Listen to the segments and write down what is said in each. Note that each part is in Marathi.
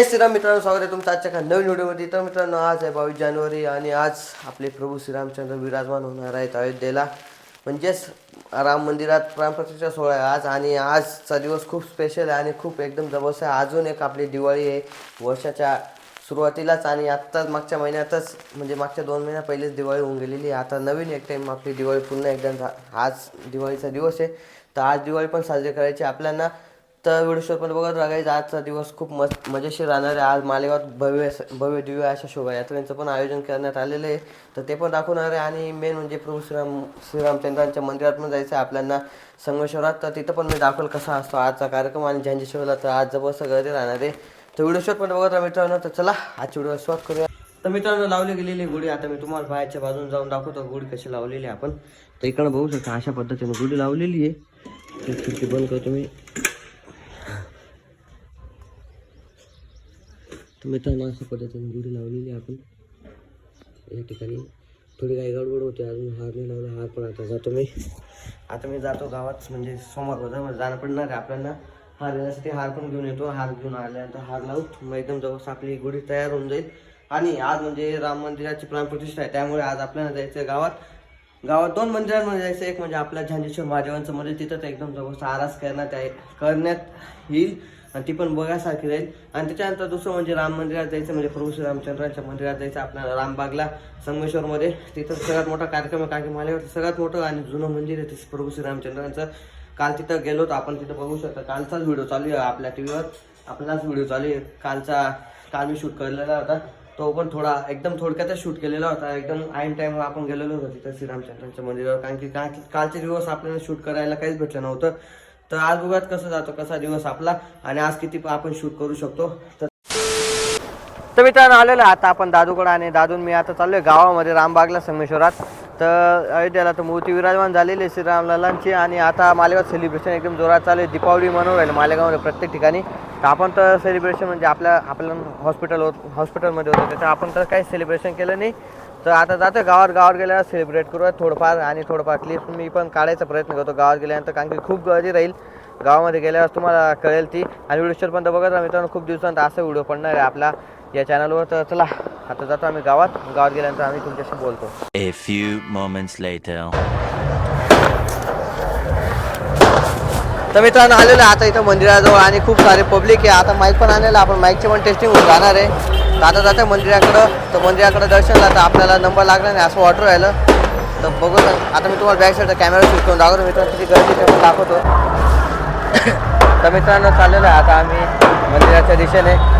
जय श्रीराम मित्रांनो स्वागत आहे तुमचं आजच्या एका नवीन व्हिडिओमध्ये. तर मित्रांनो आज आहे बावीस जानेवारी आणि आज आपले प्रभू श्रीरामचंद्र विराजमान होणार आहेत अयोध्येला. म्हणजेच राम मंदिरात प्राणप्रतिष्ठा सोहळा आहे आज आणि आजचा दिवस खूप स्पेशल आहे आणि खूप एकदम जबरदस्त आहे. अजून एक आपली दिवाळी आहे वर्षाच्या सुरुवातीलाच आणि आत्ताच मागच्या महिन्यातच म्हणजे मागच्या दोन महिन्या पहिलेच दिवाळी होऊन गेलेली आहे. आता नवीन एक टाईम आपली दिवाळी पुन्हा एकदा आज दिवाळीचा दिवस आहे. तर आज दिवाळी पण साजरी करायची आपल्याला. तर व्हिडिओ पण बघत राहायचं आजचा दिवस खूप मस्त मजेशीर राहणार आहे. आज मालेगावात भव्य भव्य दिव्य अशा शोभायात्रेचं पण आयोजन करण्यात आलेलं आहे. तर ते पण दाखवणार आहे. आणि मेन म्हणजे प्रभू श्रीराम श्रीरामचंद्रांच्या मंदिरात पण जायचं आहे आपल्याला संगमेश्वरात. तर तिथं पण मी दाखवलं कसा असतो आजचा कार्यक्रम आणि झंजेश्वरला तर आज जबरदस्त गर्दी राहणार आहे. तर व्हिडिओ शॉट पण बघत राहा मित्रांनो. तर चला आजची व्हिडिओ सुरुवात करूया. तर मित्रांनो लावली गेलेली गुढी. आता मी तुम्हाला बाहेरच्या बाजून जाऊन दाखवतो गुढी कशी लावलेली आहे आपण. तर इकडं बघू शकता अशा पद्धतीने गुढी लावलेली आहे. खिडकी बंद करतो मी. तर मित्रांनो अशा पद्धतीने गुढी लावलेली आहे आपण. या ठिकाणी थोडी काही गडबड होती अजून हार नाही लावला हार पण आता जातो मी. आता मी जातो गावात म्हणजे सोमवार जाणं पडणार आहे आपल्याला. हार घेण्यासाठी हार पण घेऊन येतो. हार घेऊन आल्यानंतर हार लावू. मग एकदम जवळ आपली गुढी तयार होऊन जाईल. आणि आज म्हणजे राम मंदिराची प्राणप्रतिष्ठा आहे त्यामुळे आज आपल्याला जायचं आहे गावात. गावात दोन मंदिरांमध्ये जायचं एक म्हणजे आपल्या झांजेश्वर महादेवांचं मंदिर तिथं तर एकदम जवळ आरास करण्यात करण्यात येईल. आणि ती पण बघायसारखी राहील आणि त्याच्यानंतर दुसरं म्हणजे राम मंदिरात जायचं म्हणजे प्रभू रामचंद्रांच्या मंदिरात जायचं आपल्याला रामबागला संगमेश्वरमध्ये. तिथं सगळ्यात मोठा कार्यक्रम आहे कारण की सगळ्यात मोठं आणि जुनं मंदिर आहे ते प्रभू श्रीरामचंद्रांचं काल तिथं गेलो होतो आपण तिथं बघू शकतो. कालचाच व्हिडिओ चालू आहे आपल्या टी व्हीवर आपलाच व्हिडिओ चालू आहे. कालचा काल मी शूट केलेला होता. तो पण थोडा एकदम थोडक्यातच शूट केलेला होता. एकदम आईन टाईमवर आपण गेलेलो होतो तिथं श्रीरामचंद्रांच्या मंदिरावर. कारण की कालचे दिवस आपल्याला शूट करायला काहीच भेटलं नव्हतं. तर आज बघूयात कसं जातो कसा दिवस आपला आणि आज किती आपण शूट करू शकतो. तर तर मित्रांनो आलेलो आता आपण दादूकडं आणि दादून मी आता चाललोय गावामध्ये रामबागला संगमेश्वरात. तर अयोध्याला तर मूर्ती विराजमान झालेली आहे श्रीरामलालांची आणि आता मालेगाव सेलिब्रेशन एकदम जोरात चालू आहे. दीपावली म्हणून राहिले मालेगावमध्ये प्रत्येक ठिकाणी. तर आपण तर सेलिब्रेशन म्हणजे आपल्या आपल्या हॉस्पिटल हॉस्पिटलमध्ये होतं त्याच्या आपण तर काही सेलिब्रेशन केलं नाही. तर आता जातो गावात गावात गेल्यावर सेलिब्रेट करूया थोडंफार आणि थोडंफार क्लिप्स मी पण काढायचा प्रयत्न करतो गावात गेल्यानंतर कारण की खूप गर्दी राहील. गावामध्ये गेल्यावर तुम्हाला कळेल ती. आणि व्हिडिओ पण बघत राहा मित्रांनो खूप दिवसांत असा व्हिडिओ पडणार आहे आपला या चॅनलवर तर चला आता जातो आम्ही गावात. गावात गेल्यानंतर आम्ही तुमच्याशी बोलतो. A few moments later. तर मित्रांनो आलेलो आता इथं मंदिराजवळ आणि खूप सारे पब्लिक आहे. आता माईक पण आणलेलं. आपण माईकचे पण टेस्टिंग होऊन जाणार आहे. आता जातं मंदिराकडं. तर मंदिराकडं दर्शनला तर आपल्याला नंबर लागला नाही असं ऑर्डर राहिलं. तर बघू ना. आता मी तुम्हाला बॅक साईड कॅमेरा शूट करून दाखवतो. मित्रांनो किती गर्दी ते पण दाखवतो. तर मित्रांनो चाललेलं आहे. आता आम्ही मंदिराच्या दिशेने.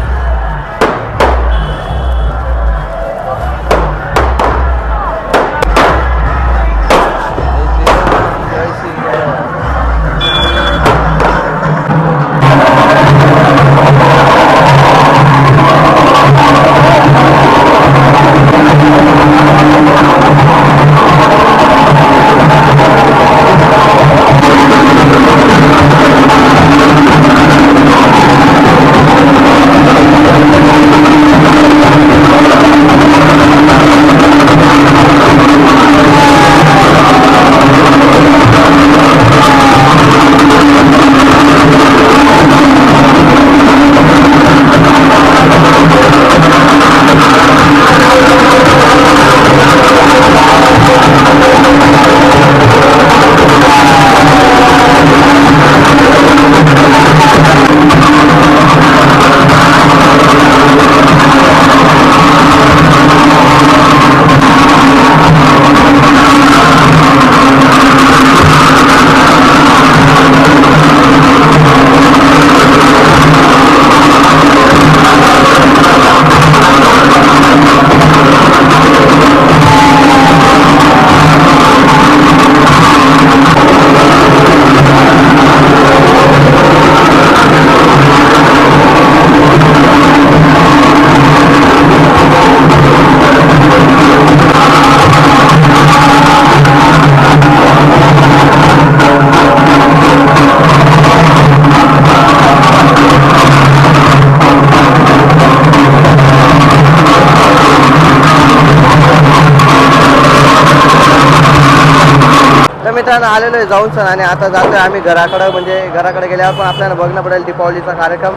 जाऊन सण आणि आता जातो आम्ही घराकडं म्हणजे घराकडे गेल्यावर पण आपल्याला बघणं पडेल दीपावलीचा कार्यक्रम.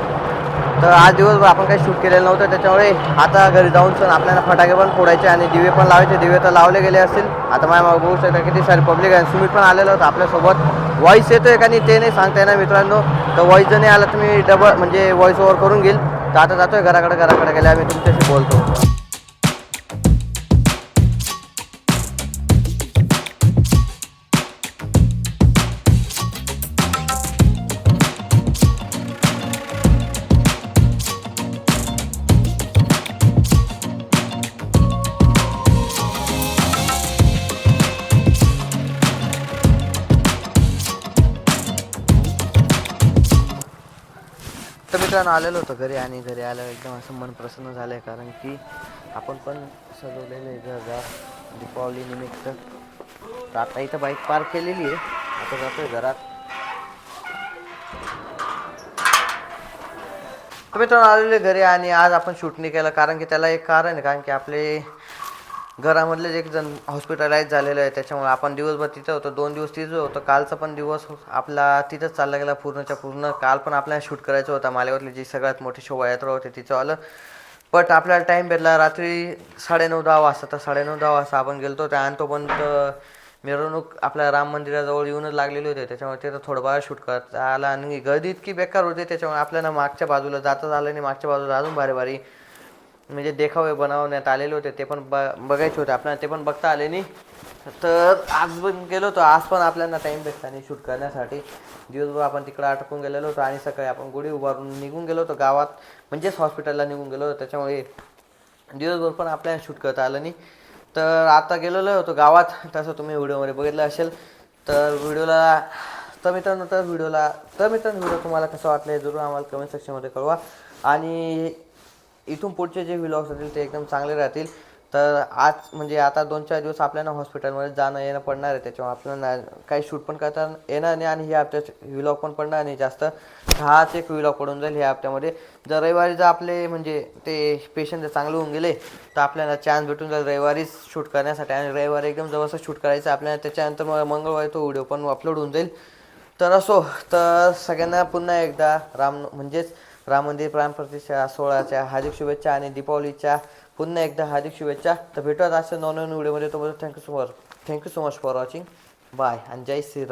तर आज दिवसभर आपण काही शूट केलेलं नव्हतं त्याच्यामुळे आता घरी जाऊन सण आपल्याला फटाके पण फोडायचे आणि दिवे पण लावायचे. दिवे तर लावले गेले असतील. आता माझ्या मागे बघू शकता किती सारी पब्लिक आहे. सुमित पण आलेलं होतं आपल्यासोबत. व्हॉईस येतोय का नाही ते नाही सांगता येणार मित्रांनो. तर व्हॉईस जर नाही आला तर मी डबल म्हणजे व्हॉईस ओव्हर करून घेईल. तर आता जातोय घराकडे घराकडे गेल्या आम्ही तुमच्याशी बोलतो. तर मित्रांनो आलेलो होतो घरी आणि घरी आल्यावर एकदम असं मन प्रसन्न झालं आहे कारण की आपण पण सजवलेलं आहे घरदार दीपावली निमित्त. तर आता इथं बाईक पार्क केलेली आहे. आता जातोय घरात. तर मित्रांनो आलेले घरी आणि आज आपण शूट नाही केलं कारण की त्याला एक कारण आहे कारण की आपले घरामधलेच एक जण हॉस्पिटलाइज झालेलं आहे त्याच्यामुळे आपण दिवसभर तिथं होतो. दोन दिवस तिथं होतो. कालचा पण दिवस आपला तिथंच चालला गेला पूर्णच्या पूर्ण. काल पण आपल्याला शूट करायचं होतं. मालेवरली जी सगळ्यात मोठी शोभायात्रा होती तिचं आलं. बट आपल्याला टाईम भेटला रात्री साडेनऊ दहा वाजता. तर साडेनऊ दहा वाजता आपण गेलो होतो आणि तोपर्यंत मिरवणूक आपल्या राम मंदिराजवळ येऊनच लागलेली होती. त्याच्यामुळे तिथं थोडंफार शूट करता आला. आणि गर्दी इतकी बेकार होती. त्याच्यामुळे आपल्याला मागच्या बाजूला जाताच आलं आणि मागच्या बाजूला अजून भारी भारी म्हणजे देखावे बनवण्यात आलेले होते ते पण ब बघायचे होते आपल्याला ते पण बघता आले नाही. तर आज पण गेलो होतो आज पण आपल्याला टाईम भेटला नाही शूट करण्यासाठी. दिवसभर आपण तिकडं अटकून गेलेलो होतो आणि सकाळी आपण गुढी उभारून निघून गेलो होतो गावात. म्हणजेच हॉस्पिटलला निघून गेलो होतो त्याच्यामुळे दिवसभर पण आपल्याला शूट करता आलं नाही. तर आता गेलेलो होतो गावात तसं तुम्ही व्हिडिओमध्ये बघितलं असेल. तर व्हिडिओला तर मित्रांनो तर व्हिडिओला तर मित्रांनो व्हिडिओ तुम्हाला कसं वाटलं जरूर आम्हाला कमेंट सेक्शनमध्ये कळवा. आणि इथून पुढचे जे व्हिलॉग्स असतील ते एकदम चांगले राहतील. तर आज म्हणजे आता दोन चार दिवस आपल्याला हॉस्पिटलमध्ये जाणं येणं पडणार आहे. त्याच्यामुळे आपल्याला काही शूट पण करता येणार नाही आणि हे हप्त्यात व्हिलॉग पण पडणार नाही जास्त. हाच एक व्हिलॉग पडून जाईल ह्या हप्त्यामध्ये जर रविवारी जर आपले म्हणजे ते पेशंट जर चांगले होऊन गेले तर आपल्याला चान्स भेटून जाईल रविवारीच शूट करण्यासाठी. आणि रविवारी एकदम जवळच शूट करायचं आपल्याला. त्याच्यानंतर मग मंगळवारी तो व्हिडिओ पण अपलोड होऊन जाईल. तर असो तर सगळ्यांना पुन्हा एकदा राम म्हणजेच राम मंदिर प्राणप्रतिष्ठा सोहळ्याच्या हार्दिक शुभेच्छा आणि दीपावलीच्या पुन्हा एकदा हार्दिक शुभेच्छा. तर भेटूयात अशा नॉन व्हिडिओमध्ये. तुम्हाला thank you so much thank you so much for watching bye आणि जय श्रीराम.